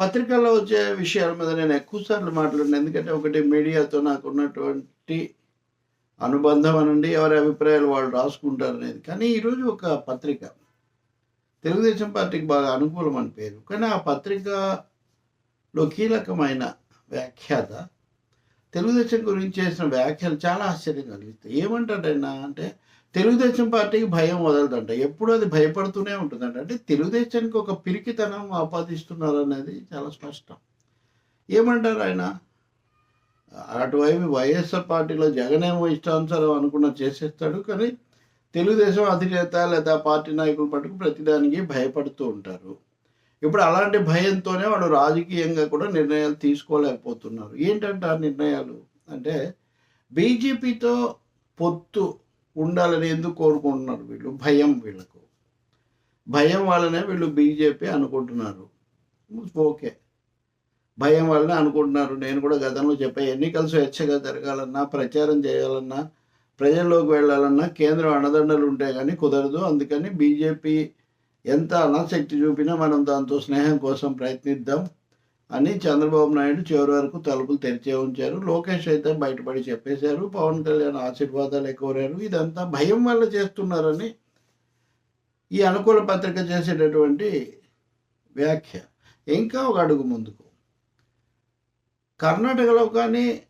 పత్రికల్లో వచ్చే విషయాల మీద నేను ఎక్కువసార్లు మాట్లాడిన ఎందుకంటే ఒకటి మీడియాతో నాకు ఉన్నటువంటి అనుబంధం అనండి ఎవరి అభిప్రాయాలు వాళ్ళు రాసుకుంటారు అనేది. కానీ ఈరోజు ఒక పత్రిక తెలుగుదేశం పార్టీకి బాగా అనుకూలం అని పేరు. కానీ ఆ పత్రికలో కీలకమైన వ్యాఖ్యాత తెలుగుదేశం గురించి చేసిన వ్యాఖ్యలు చాలా ఆశ్చర్యం కలిగిస్తాయి. ఏమంటాడైనా అంటే తెలుగుదేశం పార్టీకి భయం వదలదంట. ఎప్పుడు అది భయపడుతూనే ఉంటుందంట. అంటే తెలుగుదేశానికి ఒక పిరికితనం ఆపాదిస్తున్నారు అనేది చాలా స్పష్టం. ఏమంటారు ఆయన? అటువైపు వైఎస్ఆర్ పార్టీలో జగన్ ఏమో ఇష్టానుసారం అనుకున్న చేసేస్తాడు కానీ తెలుగుదేశం అధినేత లేదా పార్టీ నాయకులు పట్టుకు ప్రతిదానికి భయపడుతూ ఉంటారు. ఇప్పుడు అలాంటి భయంతోనే వాడు రాజకీయంగా కూడా నిర్ణయాలు తీసుకోలేకపోతున్నారు. ఏంటంటే ఆ నిర్ణయాలు? అంటే బీజేపీతో పొత్తు ఉండాలని ఎందుకు కోరుకుంటున్నారు వీళ్ళు? భయం వీళ్ళకు. భయం వల్లనే వీళ్ళు బీజేపీ అనుకుంటున్నారు. ఓకే. భయం వల్లనే అనుకుంటున్నారు. నేను కూడా గతంలో చెప్పా ఎన్నికలు స్వేచ్ఛగా జరగాలన్నా ప్రచారం చేయాలన్నా ప్రజల్లోకి వెళ్ళాలన్నా కేంద్రం అండదండలు ఉంటే కానీ కుదరదు. అందుకని బీజేపీ ఎంత అనాసక్తి చూపినా మనం దాంతో స్నేహం కోసం ప్రయత్నిద్దాం. అని చంద్రబాబు నాయుడు చివరి వరకు తలుపులు తెరిచే ఉంచారు. లోకేష్ అయితే బయటపడి చెప్పేశారు. పవన్ కళ్యాణ్ ఆశీర్వాదాలు ఎక్కువరారు. ఇదంతా భయం వల్ల చేస్తున్నారని ఈ అనుకూల పత్రిక చేసేటటువంటి వ్యాఖ్య. ఇంకా ఒక అడుగు ముందుకు. కర్ణాటకలో కానీ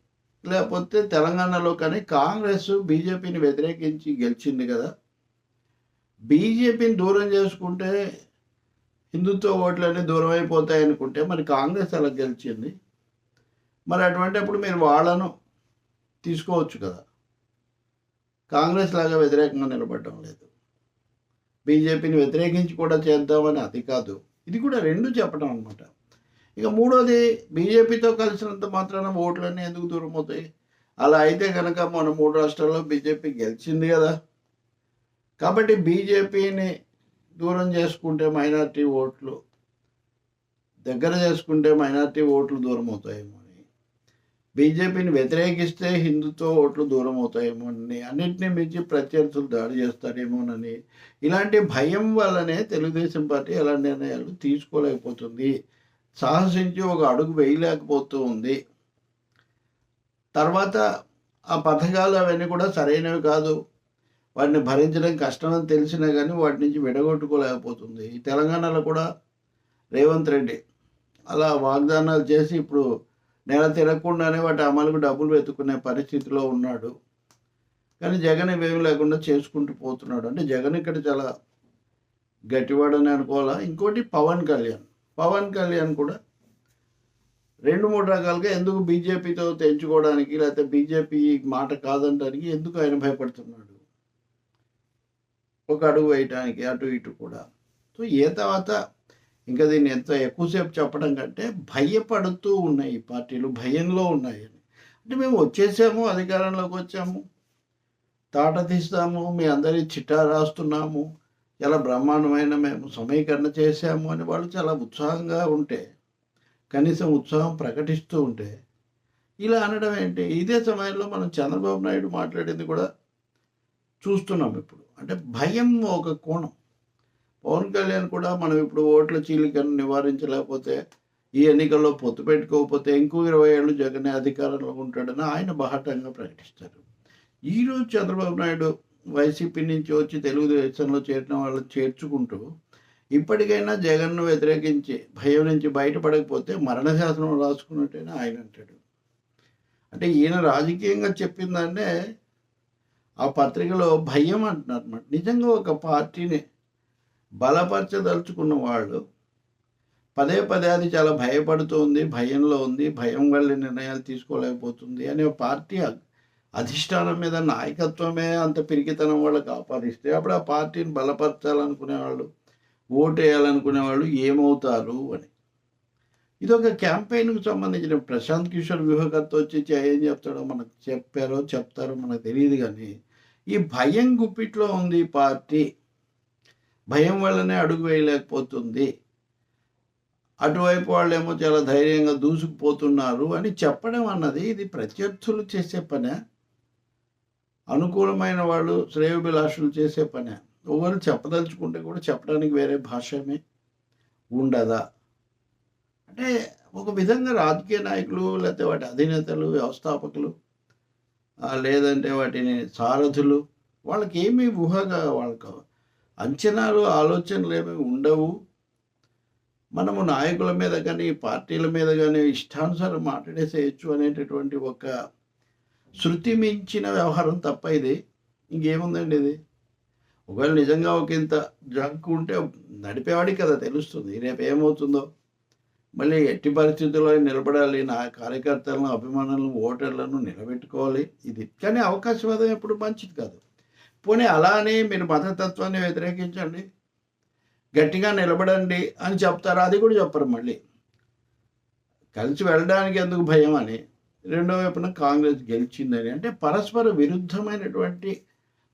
లేకపోతే తెలంగాణలో కానీ కాంగ్రెస్ బీజేపీని వ్యతిరేకించి గెలిచింది కదా. బీజేపీని దూరం చేసుకుంటే హిందుత్వ ఓట్లన్నీ దూరం అయిపోతాయి అనుకుంటే మరి కాంగ్రెస్ అలా గెలిచింది? మరి అటువంటిప్పుడు మీరు వాళ్ళను తీసుకోవచ్చు కదా. కాంగ్రెస్ లాగా వ్యతిరేకంగా నిలబడడం లేదు. బీజేపీని వ్యతిరేకించి కూడా చేద్దామని అది కాదు. ఇది కూడా రెండు చెప్పడం అనమాట ఇక మూడోది బీజేపీతో కలిసినంత మాత్రాన ఓట్లన్నీ ఎందుకు దూరం అవుతాయి అలా అయితే కనుక మన మూడు రాష్ట్రాల్లో బీజేపీ గెలిచింది కదా. కాబట్టి బీజేపీని దూరం చేసుకుంటే మైనార్టీ ఓట్లు దగ్గర చేసుకుంటే మైనార్టీ ఓట్లు దూరం అవుతాయేమో అని. బీజేపీని వ్యతిరేకిస్తే హిందుత్వ ఓట్లు దూరం అవుతాయేమో అని. అన్నింటినీ మించి ప్రత్యర్థులు దాడి చేస్తారేమోనని ఇలాంటి భయం వల్లనే తెలుగుదేశం పార్టీ ఎలా నిర్ణయాలు తీసుకోలేకపోతుంది. సాహసించి ఒక అడుగు వేయలేకపోతూ ఉంది తర్వాత ఆ పథకాలు అవన్నీ కూడా సరైనవి కాదు. వాటిని భరించడం కష్టమని తెలిసినా కానీ వాటి నుంచి విడగొట్టుకోలేకపోతుంది. ఈ తెలంగాణలో కూడా రేవంత్ రెడ్డి అలా వాగ్దానాలు చేసి ఇప్పుడు నెల తిరగకుండానే వాటి అమలుకు డబ్బులు వెతుక్కునే పరిస్థితిలో ఉన్నాడు. కానీ జగన్ ఇవేమి లేకుండా చేసుకుంటూ పోతున్నాడు. అంటే జగన్ ఇక్కడ చాలా గట్టివాడని అనుకోవాలా? ఇంకోటి పవన్ కళ్యాణ్. పవన్ కళ్యాణ్ కూడా రెండు మూడు రకాలుగా ఎందుకు బీజేపీతో తెంచుకోవడానికి లేకపోతే బీజేపీ మాట కాదంటానికి ఎందుకు ఆయన భయపడుతున్నాడు? ఒక అడుగు వేయటానికి అటు ఇటు కూడా. సో ఏ తర్వాత ఇంకా దీన్ని ఎంత ఎక్కువసేపు చెప్పడం కంటే భయపడుతూ ఉన్నాయి ఈ పార్టీలు భయంలో ఉన్నాయి అని. అంటే మేము వచ్చేసాము అధికారంలోకి వచ్చాము. తాట తీస్తాము మీ అందరి చిట్టా రాస్తున్నాము. చాలా బ్రహ్మాండమైన మేము సమీకరణ చేశాము అని వాళ్ళు చాలా ఉత్సాహంగా ఉంటే కనీసం ఉత్సాహం ప్రకటిస్తూ ఉంటే ఇలా అనడం ఏంటి? ఇదే సమయంలో మనం చంద్రబాబు నాయుడు మాట్లాడింది కూడా చూస్తున్నాం ఇప్పుడు. అంటే భయం ఒక కోణం. పవన్ కళ్యాణ్ కూడా మనం ఇప్పుడు ఓట్ల చీలికను నివారించలేకపోతే ఈ ఎన్నికల్లో పొత్తు పెట్టుకోకపోతే ఇంకో ఇరవై ఏళ్ళు జగనే అధికారంలో ఉంటాడని ఆయన బాహటంగా ప్రకటిస్తారు. ఈరోజు చంద్రబాబు నాయుడు వైసీపీ నుంచి వచ్చి తెలుగుదేశంలో చేరిన వాళ్ళు చేర్చుకుంటూ ఇప్పటికైనా జగన్ను వ్యతిరేకించి భయం నుంచి బయటపడకపోతే మరణశాసనం రాసుకున్నట్టేనా ఆయన అంటాడు. అంటే ఈయన రాజకీయంగా చెప్పిందాన్నే ఆ పత్రికలో భయం అంటున్నారు అనమాట నిజంగా ఒక పార్టీని బలపరచదలుచుకున్న వాళ్ళు పదే పదే అది చాలా భయపడుతోంది భయంలో ఉంది భయం వల్ల నిర్ణయాలు తీసుకోలేకపోతుంది అనే పార్టీ అధిష్టానం మీద నాయకత్వమే అంత పిరికితనం వాళ్ళకి ఆపాదిస్తే అప్పుడు ఆ పార్టీని బలపరచాలనుకునే వాళ్ళు ఓటు వేయాలనుకునే వాళ్ళు ఏమవుతారు అని. ఇది ఒక క్యాంపెయిన్కి సంబంధించిన ప్రశాంత్ కిషోర్ వ్యూహకర్త వచ్చి ఏం చెప్తాడో మనకు చెప్పారో చెప్తారో మనకు తెలియదు కానీ ఈ భయం గుప్పిట్లో ఉంది ఈ పార్టీ. భయం వల్లనే అడుగు వేయలేకపోతుంది. అటువైపు వాళ్ళేమో చాలా ధైర్యంగా దూసుకుపోతున్నారు అని చెప్పడం అన్నది ఇది ప్రత్యర్థులు చేసే పనే. అనుకూలమైన వాళ్ళు శ్రేయోభిలాషులు చేసే పనే. ఎవరు చెప్పదలుచుకుంటే కూడా చెప్పడానికి వేరే భాషమే ఉండదా? అంటే ఒక విధంగా రాజకీయ నాయకులు లేకపోతే వాటి అధినేతలు వ్యవస్థాపకులు లేదంటే వాటిని సారథులు వాళ్ళకి ఏమీ ఊహగా వాళ్ళకు అంచనాలు ఆలోచనలు ఏమీ ఉండవు. మనము నాయకుల మీద కానీ పార్టీల మీద కానీ ఇష్టానుసారం మాట్లాడేసేయచ్చు అనేటటువంటి ఒక శృతి మించిన వ్యవహారం తప్ప ఇది. ఇంకేముందండి ఇది? ఒకవేళ నిజంగా ఒక ఇంత జంక్ ఉంటే నడిపేవాడికి కదా తెలుస్తుంది. రేపు ఏమవుతుందో మళ్ళీ ఎట్టి పరిస్థితుల్లో నిలబడాలి. నా కార్యకర్తలను అభిమానులను ఓటర్లను నిలబెట్టుకోవాలి. ఇది కానీ అవకాశవాదం ఎప్పుడు మంచిది కాదు. పోనీ అలానే మీరు మతతత్వాన్ని వ్యతిరేకించండి. గట్టిగా నిలబడండి అని చెప్తారు. అది కూడా చెప్పరు మళ్ళీ. కలిసి వెళ్ళడానికి ఎందుకు భయం అని రెండో వైపున కాంగ్రెస్ గెలిచిందని. అంటే పరస్పర విరుద్ధమైనటువంటి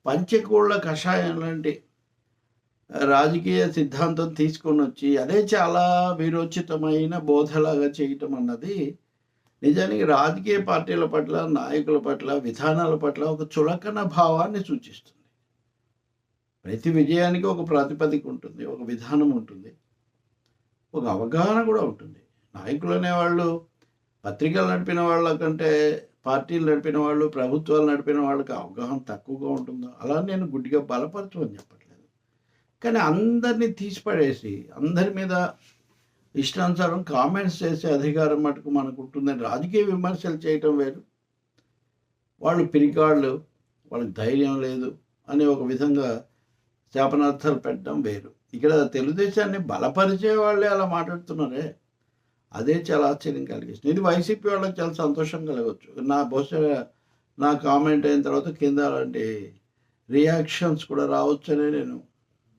పంచకూళ్ళ కషాయం లాంటి రాజకీయ సిద్ధాంతం తీసుకొని వచ్చి అదే చాలా విరోచితమైన బోధలాగా చేయటం అన్నది నిజానికి రాజకీయ పార్టీల పట్ల నాయకుల పట్ల విధానాల పట్ల ఒక చులకన భావాన్ని సూచిస్తుంది. ప్రతి విజయానికి ఒక ప్రాతిపదిక ఉంటుంది ఒక విధానం ఉంటుంది ఒక అవగాహన కూడా ఉంటుంది. నాయకులు అనేవాళ్ళు పత్రికలు నడిపిన వాళ్ళ కంటే పార్టీలు నడిపిన వాళ్ళు ప్రభుత్వాలు నడిపిన వాళ్ళకి అవగాహన తక్కువగా ఉంటుందో? అలా నేను గుడ్డిగా బలపరచమని చెప్పట్లేదు. కానీ అందరినీ తీసిపడేసి అందరి మీద ఇష్టానుసారం కామెంట్స్ చేసే అధికారం మటుకు మనకు ఉంటుందని రాజకీయ విమర్శలు చేయటం వేరు. వాళ్ళు పిరికాళ్ళు వాళ్ళకి ధైర్యం లేదు అనే ఒక విధంగా శాపనార్థాలు పెట్టడం వేరు. ఇక్కడ తెలుగుదేశాన్ని బలపరిచే వాళ్ళే అలా మాట్లాడుతున్నారే. అదే చాలా ఆశ్చర్యం కలిగిస్తుంది. ఇది వైసీపీ వాళ్ళకి చాలా సంతోషం కలగవచ్చు నా బహుశా నా కామెంట్ అయిన తర్వాత కింద అలాంటి రియాక్షన్స్ కూడా రావచ్చనే నేను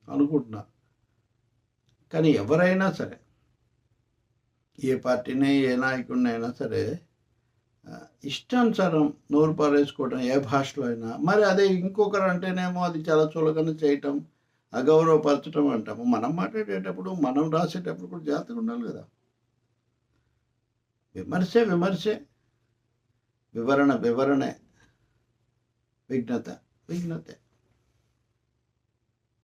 అనుకుంటున్నా. కానీ ఎవరైనా సరే ఏ పార్టీని ఏ నాయకుడిని అయినా సరే ఇష్టానుసారం నోరు పారేసుకోవడం ఏ భాషలో అయినా మరి అదే ఇంకొకరు అంటేనేమో అది చాలా చులకన చేయటం అగౌరవపరచడం అంటాము. మనం మాట్లాడేటప్పుడు మనం రాసేటప్పుడు కూడా జాగ్రత్తగా ఉండాలి కదా. విమర్శే విమర్శే. వివరణ వివరణే. విఘ్నత విఘ్నతే.